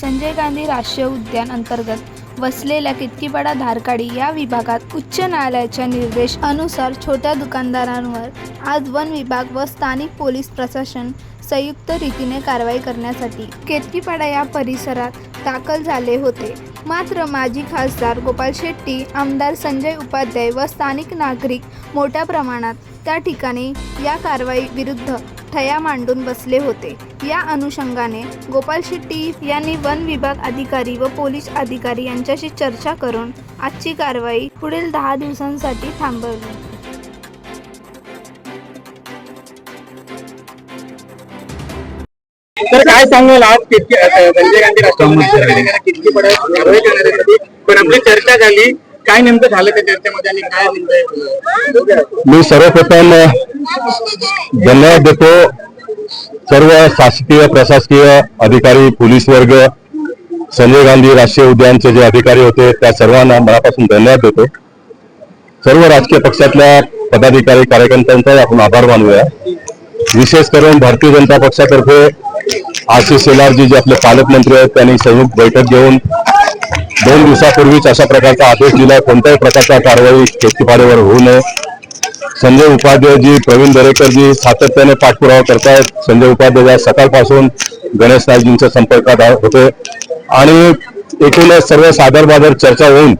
संजय गांधी राष्ट्रीय उद्यान अंतर्गत वसलेल्या कितकीपाडा धारकाडी या विभागात उच्च न्यायालयाच्या निर्देश अनुसार छोट्या दुकानदारांवर आज वन विभाग व स्थानिक पोलीस प्रशासन संयुक्त रीतीने कारवाई करण्यासाठी केतकीपाडा या परिसरात दाखल झाले होते. मात्र माजी खासदार गोपाल शेट्टी आमदार संजय उपाध्याय व स्थानिक नागरिक मोठ्या प्रमाणात त्या ठिकाणी या कारवाई विरुद्ध ठया मांडून बसले होते. या अनुषंगाने गोपाल शेट्टी यांनी वन विभाग अधिकारी व पोलीस अधिकारी यांच्याशी चर्चा करून आजची कारवाई पुढील दहा दिवसांसाठी थांबवली. तर काय सांगाल आज कितकी संजय गांधी राष्ट्रवादी कारवाई करण्यासाठी? पण आपली चर्चा झाली. काय नेमकं झालं त्या चर्चेमध्ये आणि काय मी सर्वप्रथम धन्यवाद देतो सर्व शासकीय प्रशासकीय अधिकारी पोलीस वर्ग संजय गांधी राष्ट्रीय उद्यानचे जे अधिकारी होते त्या सर्वांना मनापासून धन्यवाद देतो. सर्व राजकीय पक्षातल्या पदाधिकारी कार्यकर्त्यांचा आपण आभार मानूया. विशेष करून भारतीय जनता पक्षातर्फे आशिष शेलारजी जे आपले पालकमंत्री आहेत त्यांनी संयुक्त बैठक घेऊन दोन दिवसापूर्वीच अशा प्रकारचा आदेश दिला कोणत्याही प्रकारच्या कारवाई शेतीपाड्यावर होऊ नये. संजय उपाध्यायजी प्रवीण दरेकरजी सातत्याने पाठपुरावा करतायत. संजय उपाध्याय सकाळपासून गणेश नाईकजींच्या संपर्कात होते. आणि एकूणच सर्व सादर बाजार चर्चा होऊन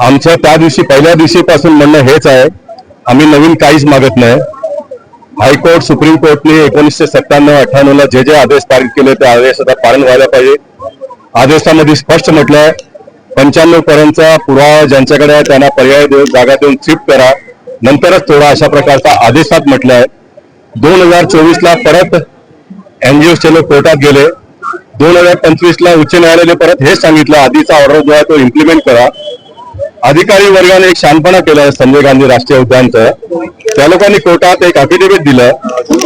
आमच्या त्या दिवशी पहिल्या दिवशीपासून म्हणणं हेच आहे आम्ही नवीन काहीच मागत नाही. हायकोर्ट सुप्रीम कोर्टने एकोणीसशे सत्त्याण्णव अठ्ठ्याण्णवला जे जे आदेश पारित केले ते आदेश आता पालन व्हायला पाहिजे. आदेशामध्ये स्पष्ट म्हटलंय पंच्याण्णव पर्यंतचा पुरावा ज्यांच्याकडे आहे त्यांना पर्याय देऊन जागा देऊन शिफ्ट करा. नंतरच थोडा अशा प्रकारचा आदेशात म्हटलंय. दोन हजार चोवीस ला परत एनजीओचे लोक कोर्टात गेले. दोन हजार पंचवीस ला उच्च न्यायालयाने परत हेच सांगितलं आधीचा ऑर्डर जो आहे तो इम्प्लिमेंट करा. अधिकारी वर्गाने एक शानपणा केला संजय गांधी राष्ट्रीय उद्यानचं. त्या लोकांनी कोर्टात एक अफिडेव्हिट दिलं.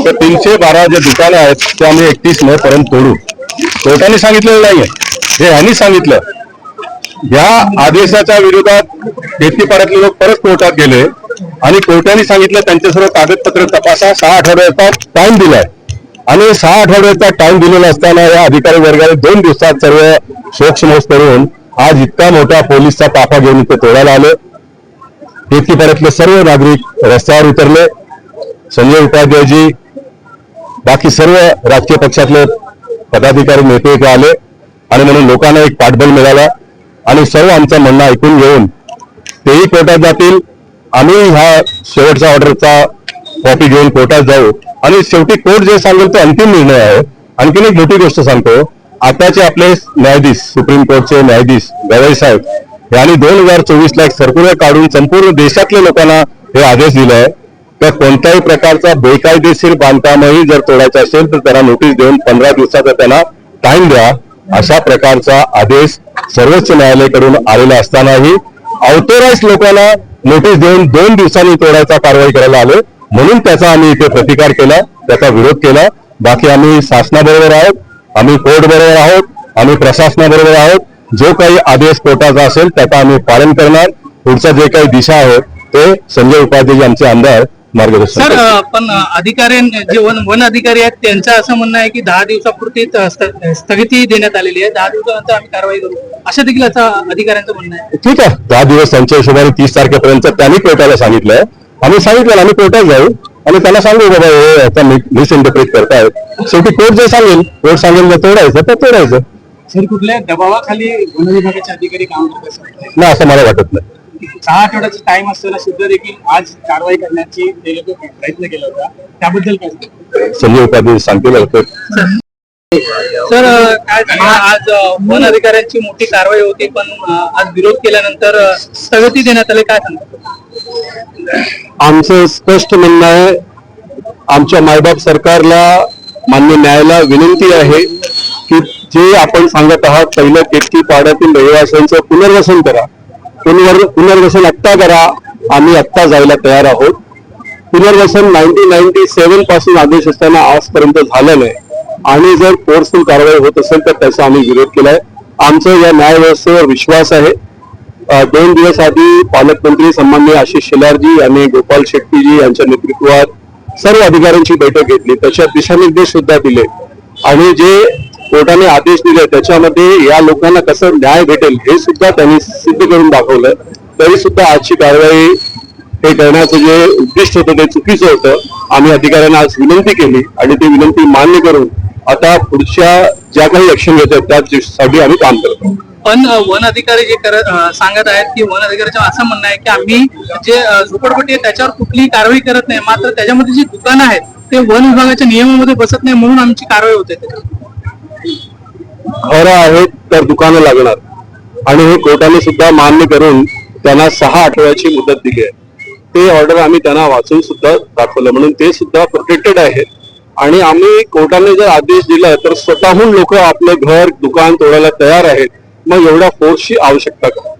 तर तीनशे बारा जे दुकानं आहेत ते आम्ही एकतीस मे पर्यंत तोडू. कोर्टाने सांगितलेलं नाहीये. हे यांनी सांगितलं. या आदेशाच्या विरोधात शेतीपाड्यातले लोक परत कोर्टात गेले. आणि कोर्टाने सांगितलं त्यांचे सर्व कागदपत्र तपासा. सहा आठवड्याचा टाइम दिलाय. आणि सहा आठवड्याचा टाइम दिलेला असताना या अधिकारी वर्गाने दोन दिवसात सर्व शोकसमोस करून आज इतका मोठा पोलीसचा पापा घेऊन इथे तोडायला आले. शेतीपाड्यातले सर्व नागरिक रस्त्यावर उतरले. संजय उपाध्यायजी बाकी सर्व राजकीय पक्षातले पदाधिकारी नेते इथे आले. आणि म्हणून लोकांना एक पाठबळ मिळाला. आणि सर्व आमचं म्हणणं ऐकून घेऊन तेही कोर्टात जातील. आम्ही ह्या शेवटच्या ऑर्डरचा कॉपी घेऊन कोर्टात जाऊ. आणि शेवटी कोर्ट जे सांगेल तो अंतिम निर्णय आहे. आणखीन एक मोठी गोष्ट सांगतो. आताचे आपले न्यायाधीश सुप्रीम कोर्टचे न्यायाधीश गवई साहेब यांनी दोन हजार चोवीसला एक सर्क्युलर काढून संपूर्ण देशातल्या लोकांना हे आदेश दिलाय. तर कोणत्याही प्रकारचा बेकायदेशीर बांधकामही जर तोडायचं असेल तर त्यांना नोटीस देऊन पंधरा दिवसाचा त्यांना टाइम द्या. अशा प्रकारचा आदेश सर्वोच्च न्यायालयाकडून आलेला असतानाही ऑथोराइज लोकांना नोटीस देऊन दोन दिवसांनी तोडायचा कारवाई करायला आले. म्हणून त्याचा आम्ही इथे प्रतिकार केला त्याचा विरोध केला. बाकी आम्ही शासनाबरोबर आहोत आम्ही कोर्ट बरोबर आहोत आम्ही प्रशासनाबरोबर आहोत. जो काही आदेश कोर्टाचा असेल त्याचा आम्ही पालन करणार. पुढचा जे काही दिशा आहे ते संजय उपाध्याय आमचे आमदार मार्गदर्शन सर पण अधिकारी जे वन वन अधिकारी आहेत त्यांचं असं म्हणणं आहे की दहा स्थ- स्थगिती देण्यात आलेली आहे. दहा दिवसानंतर आम्ही कारवाई करू. असं देखील असं अधिकाऱ्यांचं म्हणणं आहे. ठीक आहे. दहा दिवस त्यांच्या हिशोबाने तीस तारखेपर्यंत त्यांनी कोर्टाला सांगितलंय आम्ही सांगितलं आम्ही कोर्टात जाऊ. आणि त्यांना सांगू बाबा हे आता मिसइंटरप्रिट करतायत शेवटी कोर्ट जे सांगेल कोर्ट सांगेल जर तोडायचं तर तोडायचं. सर कुठल्या दबावाखाली वन विभागाचे अधिकारी काम करत नाही असं मला वाटत नाही. सहा आठवड्याचा टाइम असताना सुद्धा देखील आज कारवाई करण्याची ते लोक प्रयत्न केला होता. त्याबद्दल काय? संजय उपाध्याय सांगतील लवकर सर काय आज वन अधिकाऱ्यांची मोठी कारवाई होती पण आज विरोध केल्यानंतर स्थगिती देण्यात आली. काय सांगता? आमचं स्पष्ट म्हणणं आहे आमच्या मायबाप सरकारला मान्य न्यायालयाला विनंती आहे की जे आपण सांगत आहात पहिलं केतकी पाड्यातील रहिवाशांचं पुनर्वसन करा. पुनर् पुनर्वसन आत्ता करा. आम्ही आत्ता जायला तयार आहोत. पुनर्वसन नाईन्टीन नाईन्टी सेव्हनपासून आदेश असताना आजपर्यंत झालं नाही. आणि जर फोर्सफुल कारवाई होत असेल तर त्याचा आम्ही विरोध केलाय. आमचा या न्यायव्यवस्थेवर विश्वास आहे. दोन दिवस आधी पालकमंत्री सन्माननीय आशिष शेलारजी यांनी गोपाल शेट्टीजी यांच्या नेतृत्वात सर्व अधिकाऱ्यांची बैठक घेतली. त्याच्यात दिशानिर्देश सुद्धा दिले. आणि जे कोर्टाने आदेश दिले त्याच्यामध्ये या लोकांना कसं न्याय भेटेल हे सुद्धा त्यांनी सिद्ध करून दाखवलं. तरी सुद्धा आजची कारवाई हे करण्याचं जे उद्दिष्ट होतं ते चुकीचं होतं. आम्ही अधिकाऱ्यांना आज विनंती केली आणि ती विनंती मान्य करून आता पुढच्या ज्या काही ऍक्शन आहेत त्यासाठी आम्ही काम करतो पण वन अधिकारी जे करत सांगत आहेत की वन अधिकाऱ्याचं असं म्हणणं आहे की आम्ही जे झोपडपट्टी आहे त्याच्यावर कुठलीही कारवाई करत नाही. मात्र त्याच्यामध्ये जी दुकानं आहेत ते वन विभागाच्या नियमामध्ये बसत नाही म्हणून आमची कारवाई होते. घरं आहेत तर दुकानं लागणार. आणि हे कोर्टाने सुद्धा मान्य करून त्यांना सहा आठवड्याची मुदत दिली आहे. ते ऑर्डर आम्ही त्यांना वाचून सुद्धा दाखवलं. म्हणून ते सुद्धा प्रोटेक्टेड आहे. आणि आम्ही कोर्टाने जर आदेश दिला तर स्वतःहून लोक आपलं घर दुकान तोडायला तयार आहेत. मग एवढ्या फोर्सची आवश्यकता का?